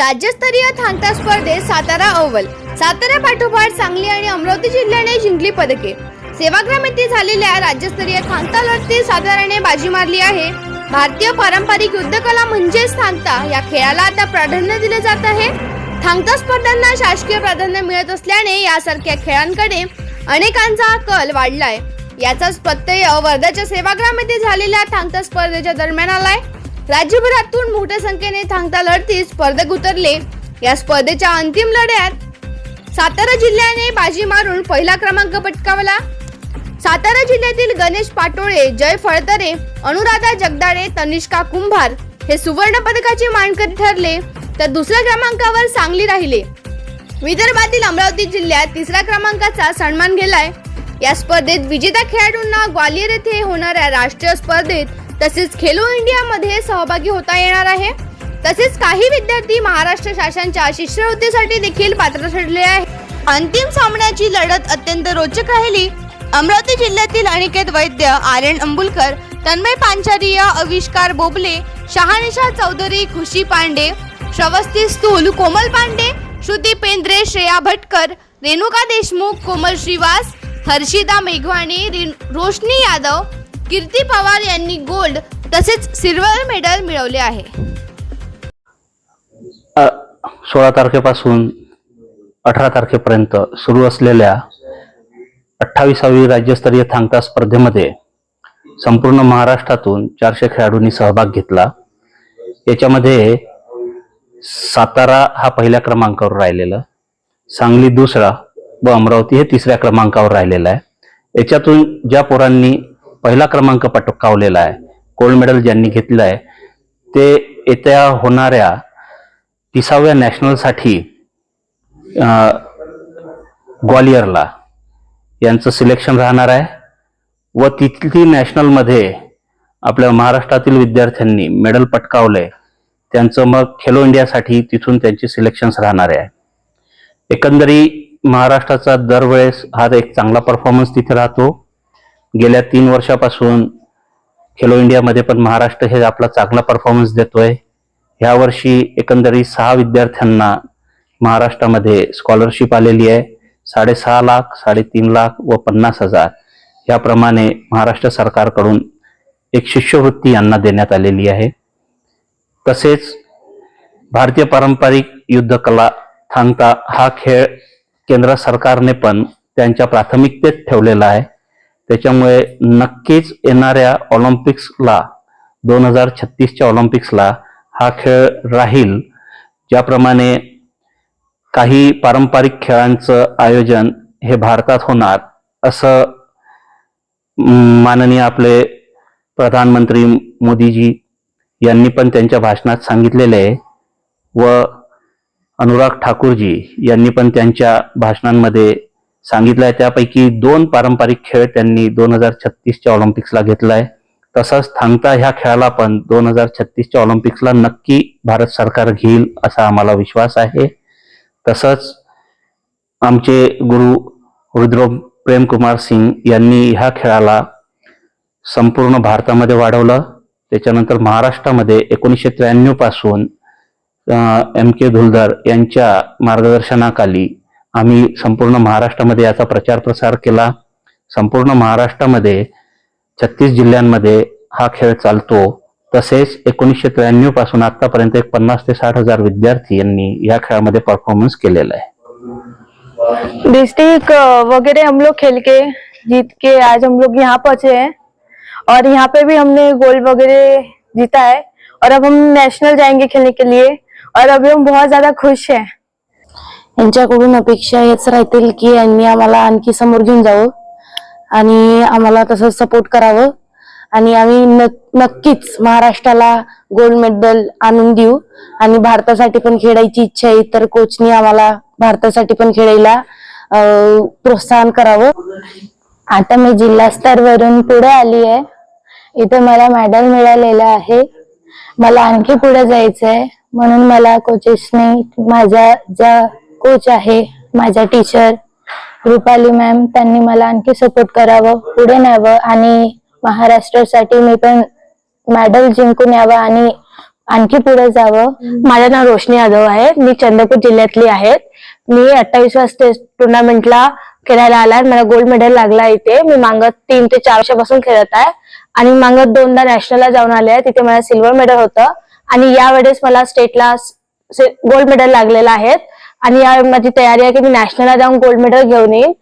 राज्यस्तरीय थांगता स्पर्धेत सातारा अव्वल. सातारा पाठोपाठ सांगली आणि अमरावती जिल्ह्याने जिंकली पदके. सेवाग्राम येथे झालेल्या राज्यस्तरीय थांगता लढतीत साताराने बाजी मारली आहे. भारतीय पारंपरिक युद्धकला म्हणजेच थांगता या खेळाला आता प्राधान्य दिले जात आहे. थांगता स्पर्धांना शासकीय प्राधान्य मिळत असल्याने यासारख्या खेळांकडे अनेकांचा कल वाढलाय. याचाच प्रत्यय वर्ध्याच्या सेवाग्राम येथे झालेल्या थांगता स्पर्धेच्या दरम्यान आलाय. राज्यभरातून मोठ्या संख्येने थांगता लढतीत स्पर्धक उतरले. या स्पर्धेच्या अंतिम लढ्यात सातारा जिल्ह्याने बाजी मारून पहिला क्रमांक पटकावला. सातारा जिल्ह्यातील गणेश पाटोळे जय फळतरे अनुराधा जगदाळे तनिष्का कुंभार हे सुवर्ण पदकाचे मानकरी ठरले. तर दुसऱ्या क्रमांकावर सांगली राहिले. विदर्भातील अमरावती जिल्ह्यात तिसऱ्या क्रमांकाचा सन्मान गेलाय. या स्पर्धेत विजेत्या खेळाडूंना ग्वालियर येथे होणाऱ्या राष्ट्रीय स्पर्धेत तसेच खेलो इंडियामध्ये सहभागी होता येणार आहे. तसेच काही विद्यार्थी महाराष्ट्र शासनाच्या शिष्यवृत्तीसाठी देखील पात्र ठरले आहे अंतिम सामन्याची लढत अत्यंत रोचक राहिली. अमरावती जिल्ह्यातील अनिकेत वैद्य आर्यन अंबुलकर तन्मय पांचारिया अविष्कार बोबले शहानिशा चौधरी खुशी पांडे श्रवस्ती स्थूल कोमल पांडे श्रुती पेंद्रे श्रेया भटकर रेणुका देशमुख कोमल श्रीवास हर्षिता मेघवाणी रिन- रोशनी यादव कीर्ती पवार यांनी गोल्ड तसेच सिल्वर मेडल मिळवले आहे. सोळा तारखेपासून अठरा तारखेपर्यंत सुरू असलेल्या अठ्ठावीसावी राज्यस्तरीय थांगता स्पर्धेमध्ये संपूर्ण महाराष्ट्रातून चारशे खेळाडूंनी सहभाग घेतला. याच्यामध्ये सातारा हा पहिल्या क्रमांकावर राहिलेला सांगली दुसरा व अमरावती हे तिसऱ्या क्रमांकावर राहिलेला आहे. याच्यातून ज्या पोरांनी पहिला क्रमांक पटकावलेला आहे. गोल्ड मेडल ज्यांनी घेतलं आहे ते येत्या होणाऱ्या तिसाव्या नॅशनलसाठी ग्वालियरला यांचं सिलेक्शन राहणार आहे. व तिथली नॅशनलमध्ये आपल्या महाराष्ट्रातील विद्यार्थ्यांनी मेडल पटकावले त्यांचं मग खेलो इंडियासाठी तिथून त्यांचे सिलेक्शन्स राहणार आहे. एकंदरी महाराष्ट्राचा दरवेळेस हा एक चांगला परफॉर्मन्स तिथे राहतो. गेल्या तीन वर्षापासून खेलो इंडियामध्ये पण महाराष्ट्र हे आपला चांगला परफॉर्मन्स देतोय. यावर्षी एकंदरीत सहा विद्यार्थ्यांना महाराष्ट्रामध्ये स्कॉलरशिप आलेली आहे. साडेसहा लाख साडेतीन लाख व पन्नास हजार याप्रमाणे महाराष्ट्र सरकारकडून एक शिष्यवृत्ती यांना देण्यात आलेली आहे. तसेच भारतीय पारंपरिक युद्धकला थांगता हा खेळ केंद्र सरकारने पण त्यांच्या प्राथमिकतेत ठेवलेला आहे. त्याच्यामुळे नक्कीच येणाऱ्या ऑलिम्पिक्सला दोन हजार छत्तीसच्या ऑलिम्पिक्सला हा खेळ राहील. ज्याप्रमाणे काही पारंपरिक खेळांचं आयोजन हे भारतात होणार असं माननीय आपले प्रधानमंत्री मोदीजी यांनी पण त्यांच्या भाषणात सांगितलेले आहे. व अनुराग ठाकूरजी यांनी पण त्यांच्या भाषणांमध्ये सांगितलं आहे त्यापैकी दोन पारंपरिक खेळ त्यांनी दोन हजार छत्तीसच्या ऑलिम्पिक्सला घेतलाय. तसंच थांगता ह्या खेळाला पण दोन हजार छत्तीसच्या ऑलिम्पिक्सला नक्की भारत सरकार घेईल असा आम्हाला विश्वास आहे. तसंच आमचे गुरु रुद्र प्रेमकुमार सिंग यांनी ह्या खेळाला संपूर्ण भारतामध्ये वाढवलं. त्याच्यानंतर महाराष्ट्रामध्ये एकोणीसशे त्र्याण्णवपासून एम के धुलधर यांच्या मार्गदर्शनाखाली आम्ही संपूर्ण महाराष्ट्रामध्ये याचा प्रचार प्रसार केला. संपूर्ण महाराष्ट्रामध्ये छत्तीस जिल्ह्यांमध्ये हा खेळ चालतो. तसेच एकोणीसशे त्र्याण्णवपासून आतापर्यंत एक पन्नास ते साठ हजार विद्यार्थी यांनी या खेळामध्ये परफॉर्मन्स केलेला आहे. डिस्ट्रिक्ट वगैरह हम लोग खेल के जीत के आज हम लोग यहाँ पहुंचे हैं। और यहाँ पे भी हमने गोल्ड वगैरह जीता है। और अब हम नेशनल जाएंगे खेलने के लिए। और अभी हम बहुत ज्यादा खुश हैं। यांच्याकडून अपेक्षा हेच राहतील की यांनी आम्हाला आणखी समोर घेऊन जावं आणि आम्हाला तसं सपोर्ट करावं. आणि आम्ही न- नक्कीच महाराष्ट्राला गोल्ड मेडल आणून देऊ. आणि भारतासाठी पण खेळायची इच्छा आहे तर कोचनी आम्हाला भारतासाठी पण खेळायला प्रोत्साहन करावं. आता मी जिल्हा स्तरवरून पुढे आली आहे. इथे मला मेडल मिळालेलं आहे. मला आणखी पुढे जायचं आहे म्हणून मला कोचेसने माझ्या ज्या कोच आहे माझ्या टीचर रुपाली मॅम त्यांनी मला आणखी सपोर्ट करावं पुढे न्यावं आणि महाराष्ट्रासाठी मी पण मेडल जिंकून यावं आणि आणखी पुढे जावं. माझं नाव रोशनी यादव आहे. मी चंद्रपूर जिल्ह्यातली आहे मी अठ्ठावीसव्या स्टेट टुर्नामेंटला खेळायला आलाय. मला गोल्ड मेडल लागला इथे. मी मागत तीन ते चार वर्षापासून खेळत आहे. आणि मागत दोनदा नॅशनलला जाऊन आले आहे. तिथे मला सिल्वर मेडल होतं. आणि यावेळेस मला स्टेटला गोल्ड मेडल लागलेलं आहे आणि या माझी तयारी आहे की मी नॅशनलला जाऊन गोल्ड मेडल घेऊन येईन.